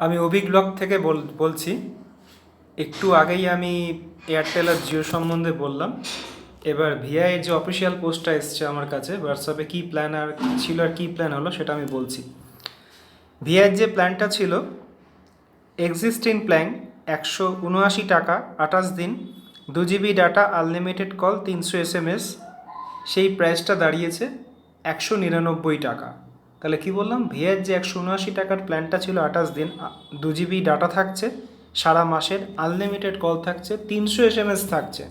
আমি অভিক ব্লগ থেকে বল, বলছি। একটু আগেই আমি এয়ারটেল আর জিও সম্বন্ধে বললাম। এবার ভিআইয়ের যে অফিসিয়াল পোস্টটা এসছে আমার কাছে হোয়াটসঅ্যাপে কী প্ল্যান আর ছিল আর কী প্ল্যান হলো সেটা আমি বলছি। ভিআইয়ের যে প্ল্যানটা ছিল এক্সিস্টিং প্ল্যান একশো উনআশি টাকা, আঠাশ দিন, দু জিবি ডাটা আনলিমিটেড কল তিনশো এস সেই প্রাইসটা দাঁড়িয়েছে একশো নিরানব্বই টাকা। তাহলে কি বললাম? ভিআইয়ের যে একশো উনআশি টাকার প্ল্যানটা ছিল আঠাশ দিন দু জিবি ডাটা থাকছে, সারা মাসের আনলিমিটেড কল থাকছে, তিনশো এস এম এস থাকছে।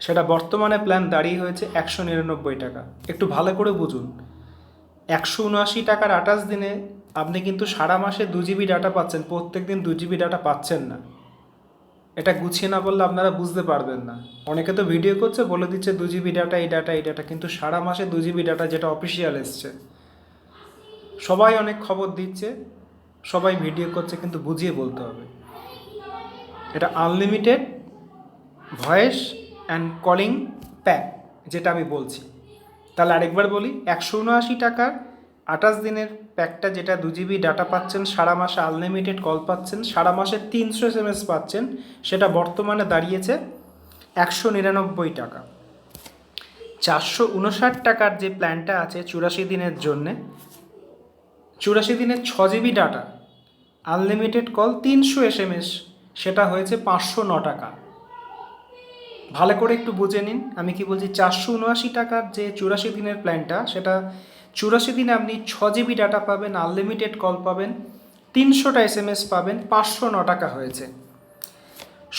সেটা বর্তমানে প্ল্যান দাঁড়িয়ে হয়েছে একশো নিরানব্বই টাকা। একটু ভালো করে বুঝুন। একশো উনআশি টাকার আঠাশ দিনে আপনি কিন্তু সারা মাসে দু জিবি ডাটা পাচ্ছেন প্রত্যেক দিন দু জিবি ডাটা পাচ্ছেন না। এটা গুছিয়ে না বললে আপনারা বুঝতে পারবেন না। অনেকে তো ভিডিও করছে, বলে দিচ্ছে দু জিবি ডাটা, এই ডাটা এই ডাটা, কিন্তু সারা মাসে দু জিবি ডাটা যেটা অফিসিয়াল এসছে। সবাই অনেক খবর দিচ্ছে, সবাই ভিডিও করছে, কিন্তু বুঝিয়ে বলতে হবে। এটা unlimited voice and calling pack যেটা আমি বলছি। তাহলে আরেকবার বলি, একশো উনআশি টাকার আঠাশ দিনের প্যাকটা যেটা দু জিবি ডাটা পাচ্ছেন, সারা মাসে আনলিমিটেড কল পাচ্ছেন, সারা মাসে তিনশো এস এম এস পাচ্ছেন, সেটা বর্তমানে দাঁড়িয়েছে একশো নিরানব্বই টাকা। চারশো উনষাট টাকার যে প্ল্যানটা আছে চুরাশি দিনের জন্যে চুরাশি দিনের ছ জিবি ডাটা আনলিমিটেড কল তিনশো এস এম এস সেটা হয়েছে পাঁচশো ন টাকা। ভালো করে একটু বুঝে নিন, আমি কি বলছি চারশো উনআশি টাকার যে চুরাশি দিনের প্ল্যানটা সেটা চুরাশি দিনে আপনি ছ জিবি ডাটা পাবেন আনলিমিটেড কল পাবেন তিনশোটা এস এম এস পাবেন, পাঁচশো ন টাকা হয়েছে।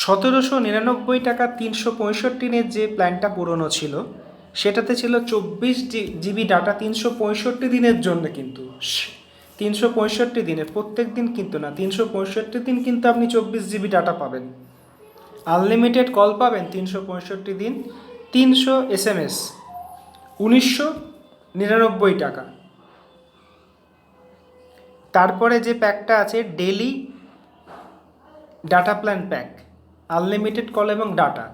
সতেরোশো নিরানব্বই টাকা তিনশো পঁয়ষট্টি দিনের যে প্ল্যানটা পুরনো ছিল, সেটাতে ছিল চব্বিশ জিবি ডাটা তিনশো পঁয়ষট্টি দিনের জন্য কিন্তু। তিনশো পঁয়ষট্টি দিনে প্রত্যেক দিন কিন্তু না, তিনশো পঁয়ষট্টি দিন কিন্তু আপনি চব্বিশ জিবি ডাটা পাবেন। আনলিমিটেড কল পাবেন তিনশো পঁয়ষট্টি দিন, তিনশো এস এম এস উনিশশো নিরানব্বই টাকা। তারপরে যে প্যাকটা আছে daily data plan pack unlimited call এবং ডাটা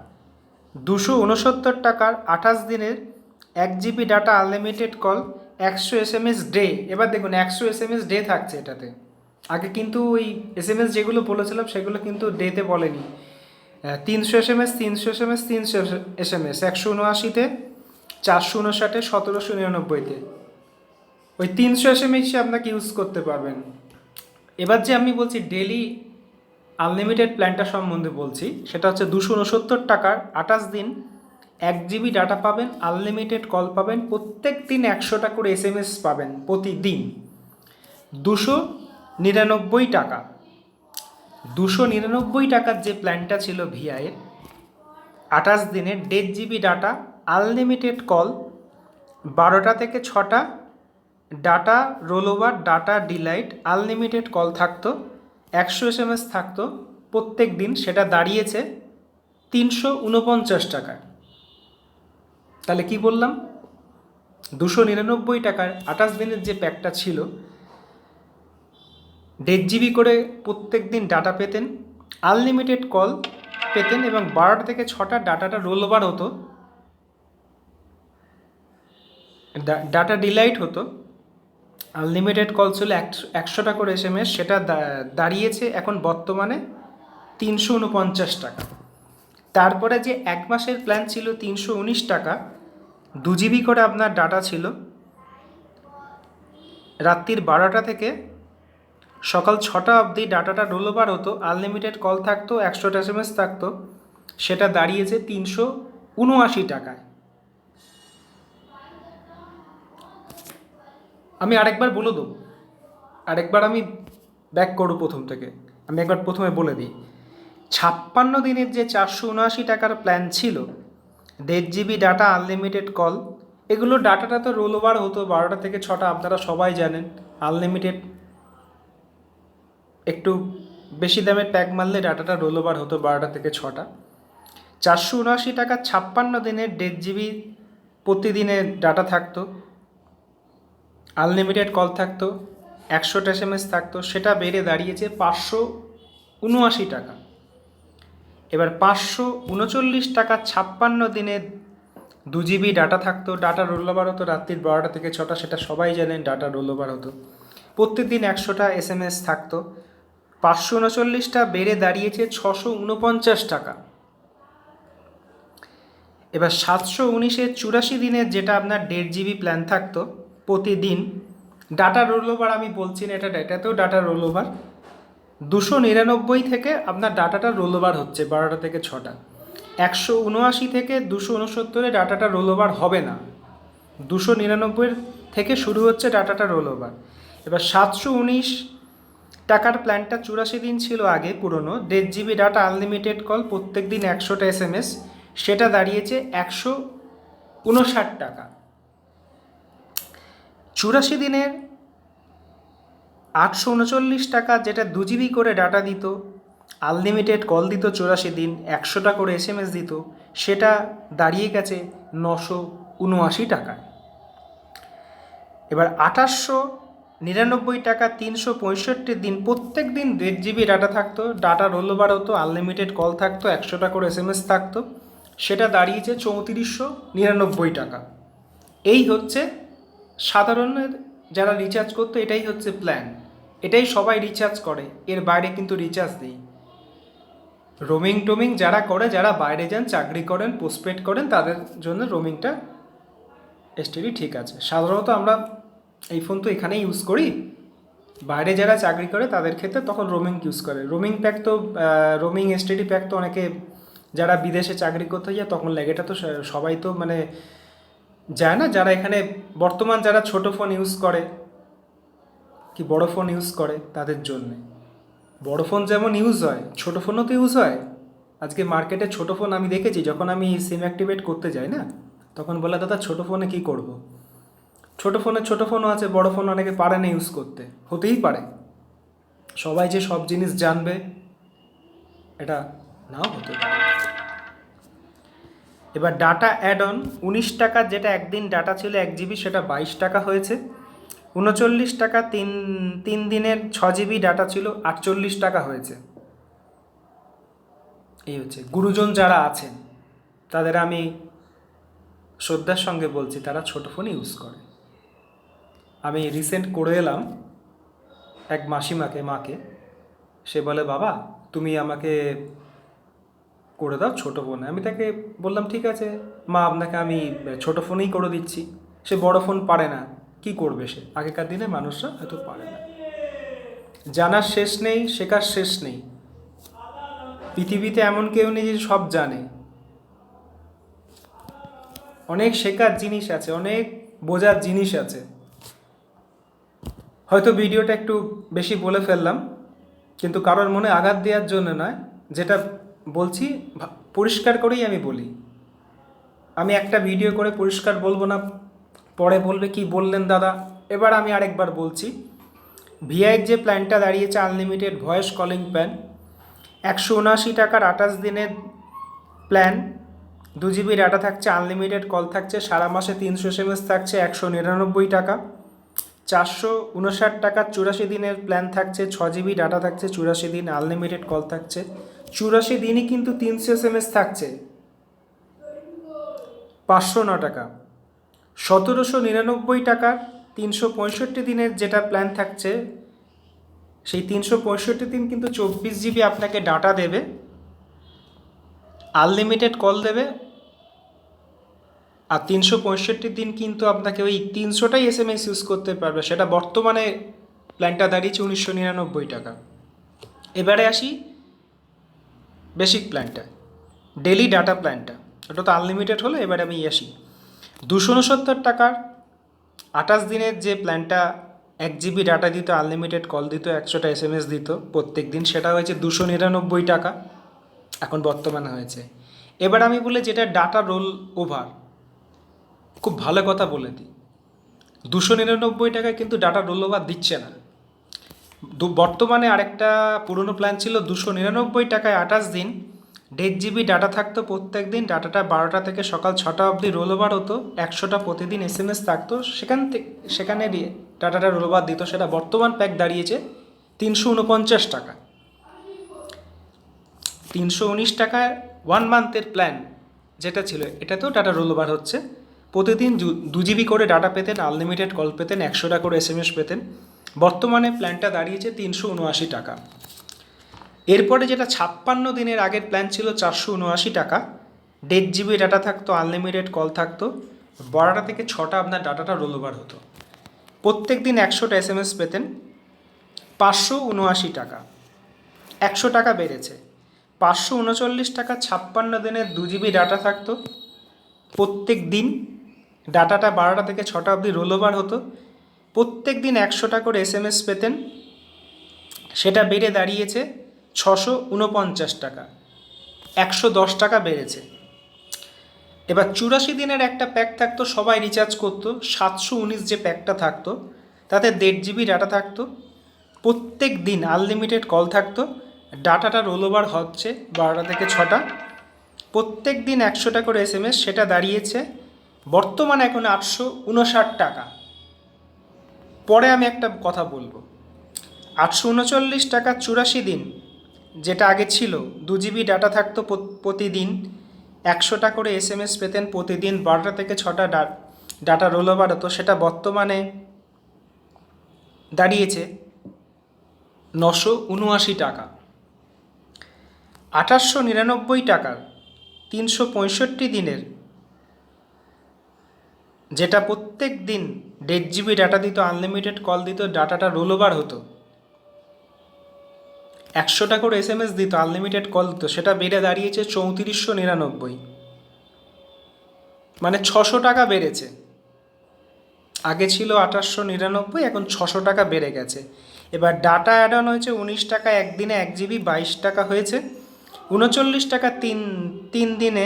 দুশো উনসত্তর টাকার আঠাশ দিনের এক জিবি ডাটা আনলিমিটেড কল একশো এস এম এস ডে এবার দেখুন, একশো এস এম এস ডে থাকছে এটাতে। আগে কিন্তু ওই এস এম এস যেগুলো বলেছিলাম, সেগুলো কিন্তু ডেতে বলেনি। তিনশো এস এম এস তিনশো এস এম এস তিনশো এস এম এস একশো উনআশিতে, চারশো উনষাটে, সতেরোশো নিরানব্বইতে। ওই তিনশো এস এম এসই আপনাকে ইউজ করতে পারবেন। এবার যে আমি বলছি ডেলি আনলিমিটেড প্ল্যানটা সম্বন্ধে বলছি, সেটা হচ্ছে দুশো উনসত্তর টাকার আঠাশ দিন এক জিবি ডাটা পাবেন আনলিমিটেড কল পাবেন, প্রত্যেক দিন একশোটা করে এস এম এস পাবেন প্রতিদিন। দুশো নিরানব্বই টাকা। দুশো নিরানব্বই টাকার যে প্ল্যানটা ছিল ভিআইয়ের আঠাশ দিনের দেড় জিবি ডাটা আনলিমিটেড কল বারোটা থেকে ছটা data rollover data delight unlimited call থাকতো, একশো এস এম এস থাকতো, প্রত্যেক দিন সেটা দাঁড়িয়েছে তিনশো উনপঞ্চাশ টাকায়। তাহলে কি বললাম? দুশো নিরানব্বই টাকার আঠাশ দিনের যে প্যাকটা ছিল, দেড় জিবি করে প্রত্যেক দিন ডাটা পেতেন আনলিমিটেড কল পেতেন এবং বারোটা থেকে ছটা ডাটাটা রোল ওভার হতো ডাটা ডিলাইট হতো। আনলিমিটেড কল ছিল একশো একশোটা করে এস সেটা দাঁড়িয়েছে এখন বর্তমানে তিনশো উনপঞ্চাশ টাকা। তারপরে যে এক মাসের প্ল্যান ছিল তিনশো উনিশ টাকা দু জিবি করে আপনার ডাটা ছিল। রাত্রির বারোটা থেকে সকাল ছটা অবধি ডাটাটা ওভার হতো, আনলিমিটেড কল থাকতো, একশোটা এস এস থাকতো, সেটা দাঁড়িয়েছে তিনশো উনআশি টাকায়। আমি আরেকবার বলে দেবো, আরেকবার আমি ব্যাক করব প্রথম থেকে। আমি একবার প্রথমে বলে দিই, ছাপ্পান্ন দিনের যে চারশো উনআশি টাকার প্ল্যান ছিল দেড় জিবি ডাটা আনলিমিটেড কল এগুলো ডাটাটা তো রোল ওভার হতো, বারোটা থেকে ছটা, আপনারা সবাই জানেন আনলিমিটেড একটু বেশি দামের প্যাক মারলে ডাটাটা রোল ওভার হতো, বারোটা থেকে ছটা। চারশো উনআশি টাকা ছাপ্পান্ন দিনের দেড় জিবি প্রতিদিনের ডাটা থাকতো। আনলিমিটেড কল থাকতো, একশোটা এস এম এস থাকতো, সেটা বেড়ে দাঁড়িয়েছে পাঁচশো উনআশি টাকা। এবার পাঁচশো উনচল্লিশ টাকা ছাপ্পান্ন দিনে দু জিবি ডাটা থাকতো। ডাটা রোল ওভার হতো রাত্রির বারোটা থেকে ছটা, সেটা সবাই জানেন ডাটা রোল ওভার হতো। প্রত্যেকদিন একশোটা এস এম এস থাকতো। পাঁচশো উনচল্লিশটা বেড়ে দাঁড়িয়েছে ছশো উনপঞ্চাশ টাকা। এবার সাতশো উনিশের চুরাশি দিনের যেটা আপনার দেড় জিবি প্ল্যান থাকতো প্রতিদিন, ডাটা রোল ওভার আমি বলছি না, এটা এটাতেও ডাটা রোল ওভার। দুশো নিরানব্বই থেকে আপনার ডাটাটা রোল ওভার হচ্ছে বারোটা থেকে ছটা। একশো উনআশি থেকে দুশো উনসত্তরে ডাটাটা রোল ওভার হবে না। দুশো নিরানব্বই থেকে শুরু হচ্ছে ডাটাটা রোল ওভার এবার সাতশো উনিশ টাকার প্ল্যানটা চুরাশি দিন ছিল আগে পুরনো। দেড় জিবি ডাটা আনলিমিটেড কল প্রত্যেক দিন একশোটা এস এম এস সেটা দাঁড়িয়েছে একশো উনষাট টাকা। চুরাশি দিনের আটশো উনচল্লিশ টাকা যেটা দু জিবি করে ডাটা দিত, আনলিমিটেড কল দিত চুরাশি দিন, একশোটা করে এস দিত, সেটা দাঁড়িয়ে গেছে নশো উনআশি টাকায়। এবার আঠাশশো নিরানব্বই টাকা তিনশো পঁয়ষট্টি দিন, প্রত্যেক দিন দেড় জিবি ডাটা থাকতো, ডাটা রোল ওভার হতো আনলিমিটেড কল থাকতো, একশোটা করে এস থাকতো, সেটা দাঁড়িয়েছে চৌত্রিশশো নিরানব্বই টাকা। এই হচ্ছে সাধারণের যারা রিচার্জ করতো, এটাই হচ্ছে প্ল্যান এটাই সবাই রিচার্জ করে। এর বাইরে কিন্তু রিচার্জ নেই। রোমিং টোমিং যারা করে, যারা বাইরে যান, চাকরি করেন পোস্টপেড করেন, তাদের জন্য রোমিংটা এসটিডি ঠিক আছে। সাধারণত আমরা এই ফোন তো এখানেই ইউজ করি। বাইরে যারা চাকরি করে, তাদের ক্ষেত্রে তখন রোমিং ইউজ করে। রোমিং প্যাক তো রোমিং এসটিডি প্যাক তো অনেকে যারা বিদেশে চাকরি করতে যায়, তখন লাগে এটা তো সবাই তো মানে যায় না। যারা এখানে বর্তমান যারা ছোট ফোন ইউজ করে কি বড় ফোন ইউজ করে তাদের জন্যে। বড় ফোন যেমন ইউজ হয়, ছোট ফোনও তো ইউজ হয়। আজকে মার্কেটে ছোট ফোন আমি দেখেছি, যখন আমি সিম অ্যাক্টিভেট করতে যাই না, তখন বলে, দাদা, ছোট ফোনে কি করব। ছোট ফোনে ছোট ফোনও আছে, বড় ফোন অনেকে পারে না ইউজ করতে। হতেই পারে। সবাই যে সব জিনিস জানবে, এটা নাও হতে পারে। এবার ডাটা অ্যাড অন উনিশ টাকা যেটা একদিন ডাটা ছিল এক জিবি সেটা বাইশ টাকা হয়েছে। উনচল্লিশ টাকা তিন তিন দিনের ছ জিবি ডাটা ছিল, আটচল্লিশ টাকা হয়েছে। এই হচ্ছে, গুরুজন যারা আছেন, তাদের আমি শ্রদ্ধার সঙ্গে বলছি, তারা ছোট ফোন ইউজ করে। আমি রিসেন্ট করে এলাম, এক মাসিমাকে, মাকে। সে বলে, বাবা, তুমি আমাকে করে দাও ছোটো ফোন আমি তাকে বললাম, ঠিক আছে, মা, আপনাকে আমি ছোটো ফোনেই করে দিচ্ছি। সে বড় ফোন পারে না। কি করবে সে? আগেকার দিনে মানুষরা হয়তো পারে না। জানার শেষ নেই, শেখার শেষ নেই। পৃথিবীতে এমন কেউ নেই যে সব জানে। অনেক শেখার জিনিস আছে, অনেক বোঝার জিনিস আছে। হয়তো ভিডিওটা একটু বেশি বলে ফেললাম, কিন্তু কারোর মনে আঘাত দেওয়ার জন্য নয়, যেটা বলছি পরিষ্কার করেই আমি বলি। আমি একটা ভিডিও করে পরিষ্কার বলব না পরে বলবে, কি বললেন দাদা? এবার আমি আরেকবার বলছি। ভিআইয়ের যে প্ল্যানটা দাঁড়িয়েছে আনলিমিটেড ভয়েস কলিং প্ল্যান একশো উনআশি টাকার আঠাশ দিনের প্ল্যান, দু জিবি ডাটা থাকছে, আনলিমিটেড কল থাকছে, সারা মাসে তিনশো এস থাকছে, একশো নিরানব্বই টাকা। চারশো উনষাট টাকার চুরাশি দিনের প্ল্যান থাকছে, ছ জিবি ডাটা থাকছে, চুরাশি দিন আনলিমিটেড কল থাকছে। চুরাশি দিনই কিন্তু তিনশো এস থাকছে। পাঁচশো ন টাকা। সতেরোশো নিরানব্বই টাকার তিনশো পঁয়ষট্টি দিনের যেটা প্ল্যান থাকছে, সেই তিনশো পঁয়ষট্টি দিন কিন্তু চব্বিশ জিবি আপনাকে ডাটা দেবে আনলিমিটেড কল দেবে, আর তিনশো পঁয়ষট্টি দিন কিন্তু আপনাকে ওই তিনশোটাই এস এম এস ইউজ করতে পারবে। সেটা বর্তমানে প্ল্যানটা দাঁড়িয়েছে উনিশশো নিরানব্বই টাকা। এবারে আসি বেসিক প্ল্যানটা ডেলি ডাটা প্ল্যানটা ওটা তো আনলিমিটেড হলো এবারে আমি আসি। দুশো উনসত্তর টাকার আঠাশ দিনের যে প্ল্যানটা এক জিবি ডাটা দিত, আনলিমিটেড কল দিত, একশোটা এস এম এস দিত প্রত্যেক দিন সেটা হয়েছে দুশো নিরানব্বই টাকা, এখন বর্তমানে হয়েছে। এবার আমি বলি যেটা ডাটা রোল ওভার, খুব ভালো কথা বলে দিই। দুশো নিরানব্বই টাকায় কিন্তু ডাটা রোল ওভার দিচ্ছে না। বর্তমানে আরেকটা পুরনো প্ল্যান ছিল দুশো নিরানব্বই টাকায় আঠাশ দিন দেড় জিবি ডাটা থাকতো প্রত্যেক দিন ডাটাটা বারোটা থেকে সকাল ছটা অবধি রোল ওভার হতো, একশোটা প্রতিদিন এস এম এস থাকতো, সেখান থেকে সেখানে ডাটাটা রোল ওভার দিত, সেটা বর্তমান প্যাক দাঁড়িয়েছে তিনশো উনপঞ্চাশ টাকা। তিনশো উনিশ টাকায় ওয়ান মান্থের প্ল্যান যেটা ছিল, এটাতেও ডাটা রোল ওভার হচ্ছে। প্রতিদিন দু জিবি করে ডাটা পেতেন আনলিমিটেড কল পেতেন, একশোটা করে এস এম এস পেতেন। বর্তমানে প্ল্যানটা দাঁড়িয়েছে তিনশো উনআশি টাকা। এরপরে যেটা ছাপ্পান্ন দিনের আগের প্ল্যান ছিল চারশো উনআশি টাকা, দেড় জিবি ডাটা থাকতো আনলিমিটেড কল থাকতো বারোটা থেকে ছটা আপনার ডাটাটা রোল ওভার হতো। প্রত্যেক দিন একশোটা এস এম এস পেতেন, পাঁচশো উনআশি টাকা, একশো টাকা বেড়েছে। পাঁচশো উনচল্লিশ টাকা ছাপ্পান্ন দিনের দু জিবি ডাটা থাকতো প্রত্যেক দিন ডাটাটা বারোটা থেকে ছটা অবধি রোল ওভার হতো প্রত্যেক দিন একশোটা করে এস এম এস পেতেন, সেটা বেড়ে দাঁড়িয়েছে। ছশো উনপঞ্চাশ টাকা। একশো দশ টাকা বেড়েছে। এবার চুরাশি দিনের একটা প্যাক থাকতো, সবাই রিচার্জ করতো, সাতশো উনিশ যে প্যাকটা থাকতো, তাতে দেড় জিবি ডাটা থাকতো, প্রত্যেক দিন আনলিমিটেড কল থাকতো, ডাটাটা রোল ওভার হচ্ছে বারোটা থেকে ছটা, প্রত্যেক দিন একশোটা করে এস সেটা দাঁড়িয়েছে, বর্তমানে এখন আটশো উনষাট টাকা। পরে আমি একটা কথা বলব। আটশো উনচল্লিশ টাকা চুরাশি দিন যেটা আগে ছিল, দু জিবি ডাটা থাকতো প্রত- প্রতিদিন। একশোটা করে এস এম এস পেতেন প্রতিদিন, বারোটা থেকে ছটা ডাটা রোল ওভার হতো। সেটা বর্তমানে দাঁড়িয়েছে নশো উনআশি টাকা। আঠাশশো নিরানব্বই টাকার তিনশো পঁয়ষট্টি দিনের। যেটা প্রত্যেক দিন দেড় জিবি ডাটা দিত আনলিমিটেড কল দিত ডাটাটা রোল ওভার হতো। একশোটা করে এস এম এস দিত আনলিমিটেড কল দিত, সেটা বেড়ে দাঁড়িয়েছে চৌত্রিশশো নিরানব্বই। মানে ছশো টাকা বেড়েছে। আগে ছিল আঠাশশো নিরানব্বই, এখন ছশো টাকা বেড়ে গেছে। এবার ডাটা অ্যাড অন হয়েছে উনিশ টাকা, একদিনে এক জিবি বাইশ টাকা হয়েছে। উনচল্লিশ টাকা তিন তিন দিনে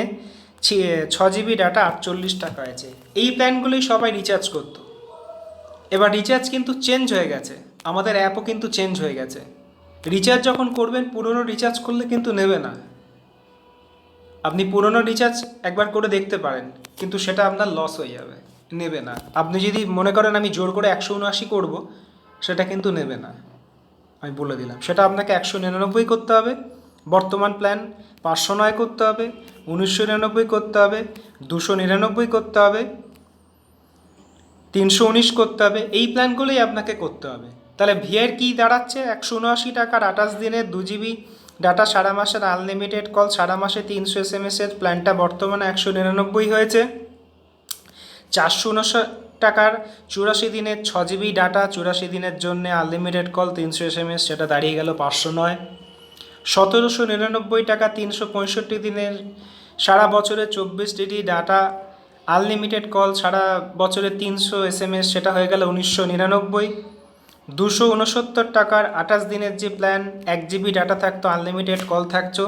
ছ জিবি ডাটা আটচল্লিশ টাকা হয়েছে। এই প্ল্যানগুলোই সবাই রিচার্জ করতো। এবার রিচার্জ কিন্তু চেঞ্জ হয়ে গেছে। আমাদের অ্যাপও কিন্তু চেঞ্জ হয়ে গেছে। রিচার্জ যখন করবেন, পুরনো রিচার্জ করলে কিন্তু নেবে না। আপনি পুরনো রিচার্জ একবার করে দেখতে পারেন, কিন্তু সেটা আপনার লস হয়ে যাবে, নেবে না। আপনি যদি মনে করেন আমি জোর করে একশো উনআশি করব, সেটা কিন্তু নেবে না। আমি বলে দিলাম, সেটা আপনাকে একশো নিরানব্বই করতে হবে, বর্তমান প্ল্যান পাঁচশো নয় করতে হবে, উনিশশো নিরানব্বই করতে হবে, দুশো নিরানব্বই করতে হবে, তিনশো উনিশ করতে হবে, এই প্ল্যানগুলোই আপনাকে করতে হবে। তাহলে ভিআইয়ের কী দাঁড়াচ্ছে? একশো উনআশি টাকার আঠাশ দিনের দু জিবি ডাটা সারা মাসের আনলিমিটেড কল সারা মাসে তিনশো এস এম এসের প্ল্যানটা বর্তমানে একশো নিরানব্বই হয়েছে। চারশো উনষাট টাকার চুরাশি দিনের ছ জিবি ডাটা, চুরাশি দিনের জন্য আনলিমিটেড কল তিনশো এস এম এস সেটা দাঁড়িয়ে গেল পাঁচশো নয়। সতেরোশো নিরানব্বই টাকা, তিনশো পঁয়ষট্টি দিনের সারা বছরে চব্বিশ ডিডি ডাটা আনলিমিটেড কল সারা বছরে তিনশো এস এম এস সেটা হয়ে গেল উনিশশো নিরানব্বই। দুশো উনসত্তর টাকার আঠাশ দিনের যে প্ল্যান এক জিবি ডাটা থাকতো আনলিমিটেড কল থাকতো।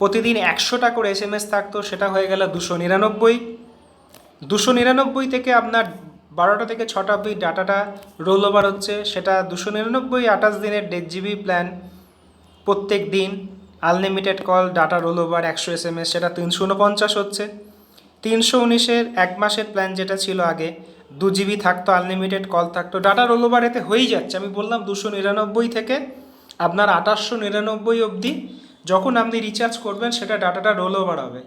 প্রতিদিন একশোটা করে এস এম এস থাকতো, সেটা হয়ে গেল দুশো নিরানব্বই। দুশো নিরানব্বই থেকে আপনার বারোটা থেকে ছটা অব্দি ডাটাটা রোল ওভার হচ্ছে। সেটা দুশো নিরানব্বই আঠাশ দিনের দেড় জিবি প্ল্যান প্রত্যেক দিন unlimited call data roll over একশো এস এম এস সেটা তিনশো উনপঞ্চাশ হচ্ছে। তিনশো উনিশের এক মাসের প্ল্যান যেটা ছিল আগে দু জিবি থাকতো আনলিমিটেড কল থাকতো। ডাটা রোল এতে হয়েই যাচ্ছে। আমি বললাম দুশো নিরানব্বই থেকে আপনার আঠাশশো নিরানব্বই অবধি যখন আপনি রিচার্জ করবেন, সেটা ডাটাটা রোল ওভার হবে।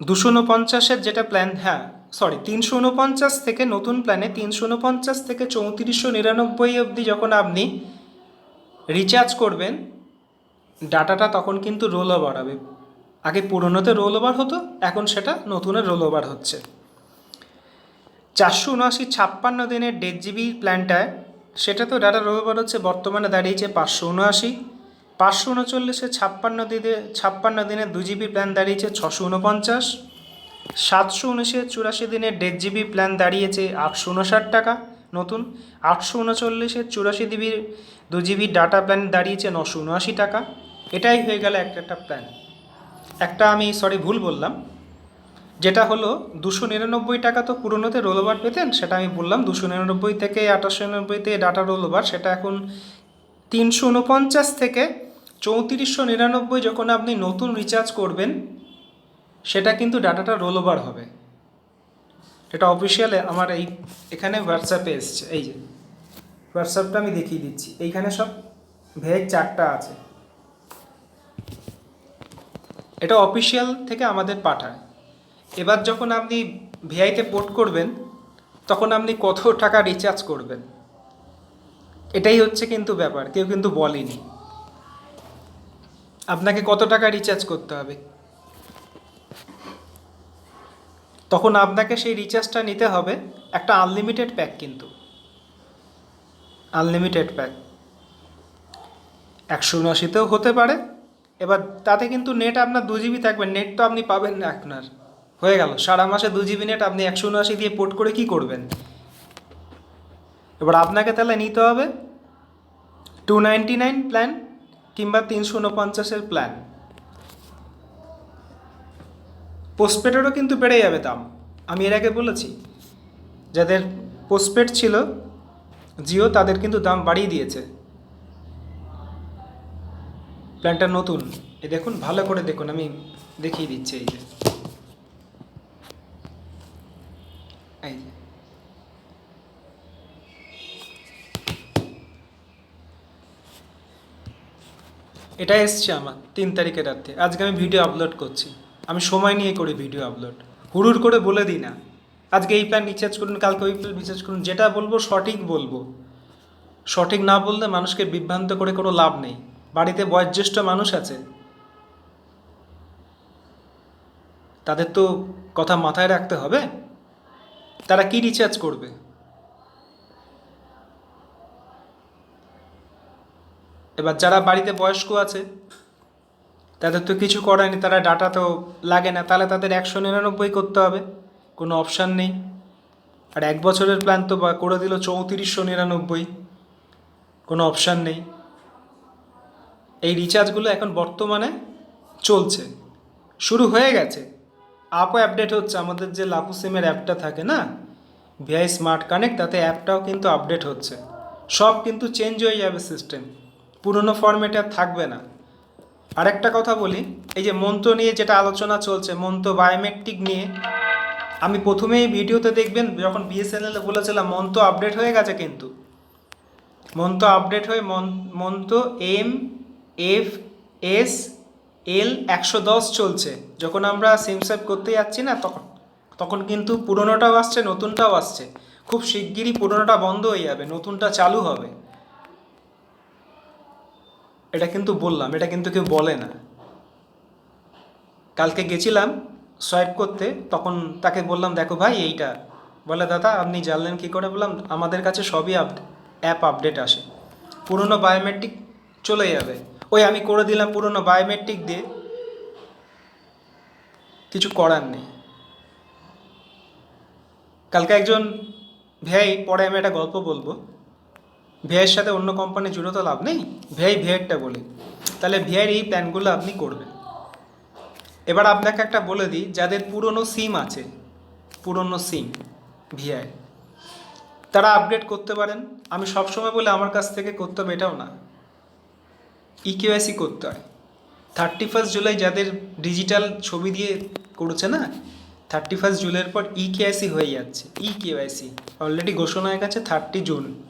দুশো উনপঞ্চাশের যেটা প্ল্যান হ্যাঁ সরি তিনশো উনপঞ্চাশ থেকে নতুন প্ল্যানে তিনশো উনপঞ্চাশ থেকে চৌত্রিশশো নিরানব্বই অবধি যখন আপনি রিচার্জ করবেন ডাটাটা তখন কিন্তু রোল ওভার হবে আগে পুরনোতে রোল ওভার হতো, এখন সেটা নতুনের রোল ওভার হচ্ছে। চারশো উনআশি ছাপ্পান্ন দিনের দেড় জিবি প্ল্যানটায় সেটা তো ডাটা রোল ওভার হচ্ছে, বর্তমানে দাঁড়িয়েছে পাঁচশো উনআশি। পাঁচশো উনচল্লিশে ছাপ্পান্ন দিনে, ছাপ্পান্ন দিনের দু জিবি প্ল্যান দাঁড়িয়েছে ছশো উনপঞ্চাশ। সাতশো উনিশে চুরাশি দিনের দেড় জিবি প্ল্যান দাঁড়িয়েছে আটশো উনষাট টাকা, নতুন। আটশো উনচল্লিশে চুরাশি জিবির দু জিবি ডাটা প্ল্যান দাঁড়িয়েছে নশো উনআশি টাকা। এটাই হয়ে গেল একটা একটা প্ল্যান একটা আমি সরি ভুল বললাম। যেটা হলো, দুশো নিরানব্বই টাকা তো পুরোনোতে রোল ওভার পেতেন, সেটা আমি বললাম। দুশো নিরানব্বই থেকে আঠাশশো নিরানব্বইতে ডাটা রোল ওভার সেটা এখন তিনশো উনপঞ্চাশ থেকে চৌত্রিশশো নিরানব্বই যখন আপনি নতুন রিচার্জ করবেন, সেটা কিন্তু ডাটাটা রোল ওভার হবে। এটা অফিসিয়াল আমার এই, এখানে হোয়াটসঅ্যাপে এসছে। এই যে হোয়াটসঅ্যাপটা আমি দেখিয়ে দিচ্ছি। এইখানে সব ভেজ চারটা আছে। এটা অফিসিয়াল থেকে আমাদের পাঠায়। এবার যখন আপনি ভিআইতে পোর্ট করবেন, তখন আপনি কত টাকা রিচার্জ করবেন? এটাই হচ্ছে কিন্তু ব্যাপার, কেউ কিন্তু বলেনি। আপনাকে কত টাকা রিচার্জ করতে হবে? তখন আপনাকে সেই রিচার্জটা নিতে হবে একটা আনলিমিটেড প্যাক কিন্তু। আনলিমিটেড প্যাক একশো উনআশিতেও হতে পারে এবার তাতে কিন্তু নেট আপনার দু জিবি থাকবে নেট তো আপনি পাবেন না আপনার। হয়ে গেল, সারা মাসে দু জিবি নেট আপনি একশো উনআশি দিয়ে পোর্ট করে কি করবেন? এবার আপনাকে তাহলে নিতে হবে টু নাইনটি নাইন প্ল্যান কিংবা তিনশো উনপঞ্চাশের প্ল্যান পোস্টপেডেরও কিন্তু বেড়ে যাবে দাম। আমি এর আগে বলেছি, যাদের পোস্টপেড ছিল, জিও তাদের কিন্তু দাম বাড়িয়ে দিয়েছে। প্ল্যানটা নতুন। এ দেখুন, ভালো করে দেখুন, আমি দেখিয়ে দিচ্ছি এই যে। এই যে। এটা এসছে আমার, তিন তারিখের রাতে আজকে আমি ভিডিও আপলোড করছি। আমি সময় নিয়ে করি ভিডিও আপলোড হুড়ুর করে বলে দিই না। আজকে এই প্ল্যান রিচার্জ করুন, কালকে ওই প্ল্যান রিচার্জ করুন, যেটা বলব, সঠিক বলব। সঠিক না বললে মানুষকে বিভ্রান্ত করে কোনো লাভ নেই। বাড়িতে বয়োজ্যেষ্ঠ মানুষ আছে তাদের তো কথা মাথায় রাখতে হবে। তারা কি রিচার্জ করবে? এবার যারা বাড়িতে বয়স্ক আছে, তাদের তো কিছু করায়নি তারা ডাটা তো লাগে না। তাহলে তাদের একশো নিরানব্বই করতে হবে, কোনো অপশান নেই। আর এক বছরের প্ল্যান তো করে দিল চৌত্রিশশো নিরানব্বই, কোনো অপশান নেই। এই রিচার্জগুলো এখন বর্তমানে চলছে। শুরু হয়ে গেছে। আপও আপডেট হচ্ছে। আমাদের যে লাপু সিমের অ্যাপটা থাকে না ভিআই স্মার্ট কানেক্ট তাতে অ্যাপটাও কিন্তু আপডেট হচ্ছে। সব কিন্তু চেঞ্জ হয়ে যাবে সিস্টেম পুরনো ফর্মেটে থাকবে না। আরেকটা কথা বলি, এই যে মন্ত্র নিয়ে যেটা আলোচনা চলছে মন্ত্র বায়োমেট্রিক নিয়ে, আমি প্রথমেই ভিডিওতে দেখবেন, যখন বিএসএনএলে বলেছিলাম মন্ত্র আপডেট হয়ে গেছে কিন্তু। মন্ত্র আপডেট হয়ে মন্ত্র এম এফ এস এল একশো দশ চলছে। যখন আমরা সিম সাইপ করতে যাচ্ছি না, তখন তখন কিন্তু পুরোনোটাও আসছে, নতুনটাও আসছে। খুব শিগগিরই পুরোনোটা বন্ধ হয়ে যাবে, নতুনটা চালু হবে। এটা কিন্তু বললাম, এটা কিন্তু কেউ বলে না। কালকে গেছিলাম সোয়াইপ করতে, তখন তাকে বললাম, দেখো ভাই, এইটা। বলে, দাদা, আপনি জানলেন কী করে? বললাম, আমাদের কাছে সবই অ্যাপ আপডেট আসে। পুরনো বায়োমেট্রিক চলে যাবে। ওই আমি করে দিলাম পুরনো বায়োমেট্রিক দিয়ে। কিছু করার নেই। কালকে একজন ভাই, পরে আমি একটা গল্প বলব। ভিআইয়ের সাথে অন্য কোম্পানি জুড়ে তো লাভ নেই। ভিআই ভিআইয়েরটা বলি। তাহলে ভিআইয়ের এই প্ল্যানগুলো আপনি করবেন। এবার আপনাকে একটা বলে দিই, যাদের পুরনো সিম আছে, পুরনো সিম ভিআই তারা আপডেট করতে পারেন। আমি সবসময় বলে, আমার কাছ থেকে করতে হবে, এটাও না। ইকেওয়াইসি করতে হয়। থার্টি ফার্স্ট জুলাই যাদের ডিজিটাল ছবি দিয়ে করেছে না থার্টি ফার্স্ট জুলাইয়ের পর ই কেওয়াইসি হয়ে যাচ্ছে। ই কেওয়াইসি অলরেডি ঘোষণা হয়ে গেছে থার্টি জুন।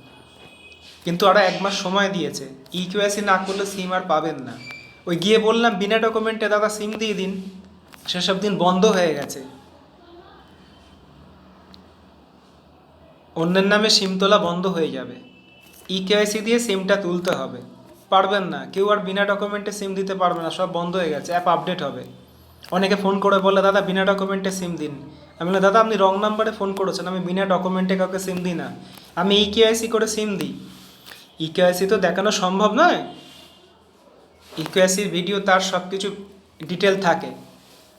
কিন্তু আরও এক মাস সময় দিয়েছে। ই কেওয়াইসি না করলে সিম আর পাবেন না। ওই গিয়ে বললাম, বিনা ডকুমেন্টে দাদা সিম দিয়ে দিন। সেসব দিন বন্ধ হয়ে গেছে। অন্যের নামে সিম তোলা বন্ধ হয়ে যাবে। ই কেওয়াইসি দিয়ে সিমটা তুলতে হবে। পারবেন না। কেউ আর বিনা ডকুমেন্টে সিম দিতে পারবে না, সব বন্ধ হয়ে গেছে অ্যাপ আপডেট হবে। অনেকে ফোন করে বলে দাদা, বিনা ডকুমেন্টে সিম দিন। আমি বললাম, দাদা, আপনি রং নাম্বারে ফোন করেছেন, আমি বিনা ডকুমেন্টে কাউকে সিম দিই না। আমি ই কেওয়াইসি করে সিম দিই। ইকেআইসি তো দেখানো সম্ভব নয়। ইকেআইসির ভিডিও তার সব কিছু ডিটেল থাকে।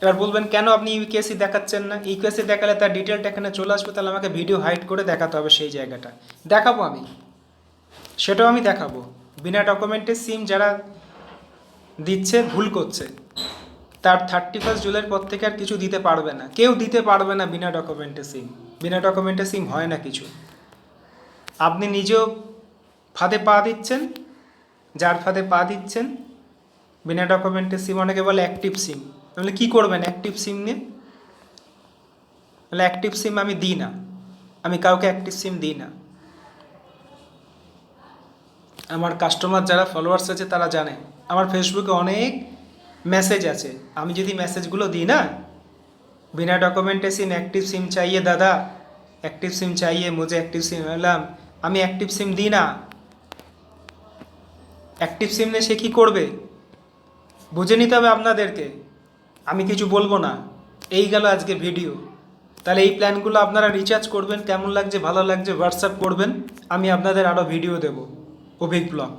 এবার বলবেন, কেন আপনি ইউকেএসি দেখাচ্ছেন না? ইউকেএসি দেখালে তার ডিটেলটা এখানে চলে আসবে, তাহলে আমাকে ভিডিও হাইড করে দেখাতে হবে সেই জায়গাটা। দেখাবো আমি। সেটাও আমি দেখাবো। বিনা সিম যারা দিচ্ছে, ভুল করছে, তার থার্টি ফার্স্ট জুলাইয়ের পর থেকে আর কিছু দিতে পারবে না। কেউ দিতে পারবে না বিনা ডকুমেন্টে সিম বিনা ডকুমেন্টে সিম হয় না কিছু। আপনি নিজেও ফাঁদে পা দিচ্ছেন, যার ফাঁদে পা দিচ্ছেন, বিনা ডকুমেন্টের সিম অনেকে বলে অ্যাক্টিভ সিম তাহলে কী করবেন অ্যাক্টিভ সিম নিয়ে? তাহলে অ্যাক্টিভ সিম আমি দিই না। আমি কাউকে অ্যাক্টিভ সিম দিই না। আমার কাস্টমার যারা ফলোয়ার্স আছে তারা জানে। আমার ফেসবুকে অনেক মেসেজ আছে। আমি যদি মেসেজগুলো দিই না, বিনা ডকুমেন্টে সিম অ্যাক্টিভ সিম চাইয়ে, দাদা অ্যাক্টিভ সিম চাইয়ে, মুঝে অ্যাক্টিভ সিম এলাম আমি অ্যাক্টিভ সিম দিই না। অ্যাক্টিভ সিম নিয়ে সে কী করবে? বুঝে নিতে হবে আপনাদেরকে। আমি কিছু বলব না। এই গেল আজকে ভিডিও তাহলে এই প্ল্যানগুলো আপনারা রিচার্জ করবেন। কেমন লাগছে? ভালো লাগছে? হোয়াটসঅ্যাপ করবেন। আমি আপনাদের আরও ভিডিও দেবো। অভিক ব্লগ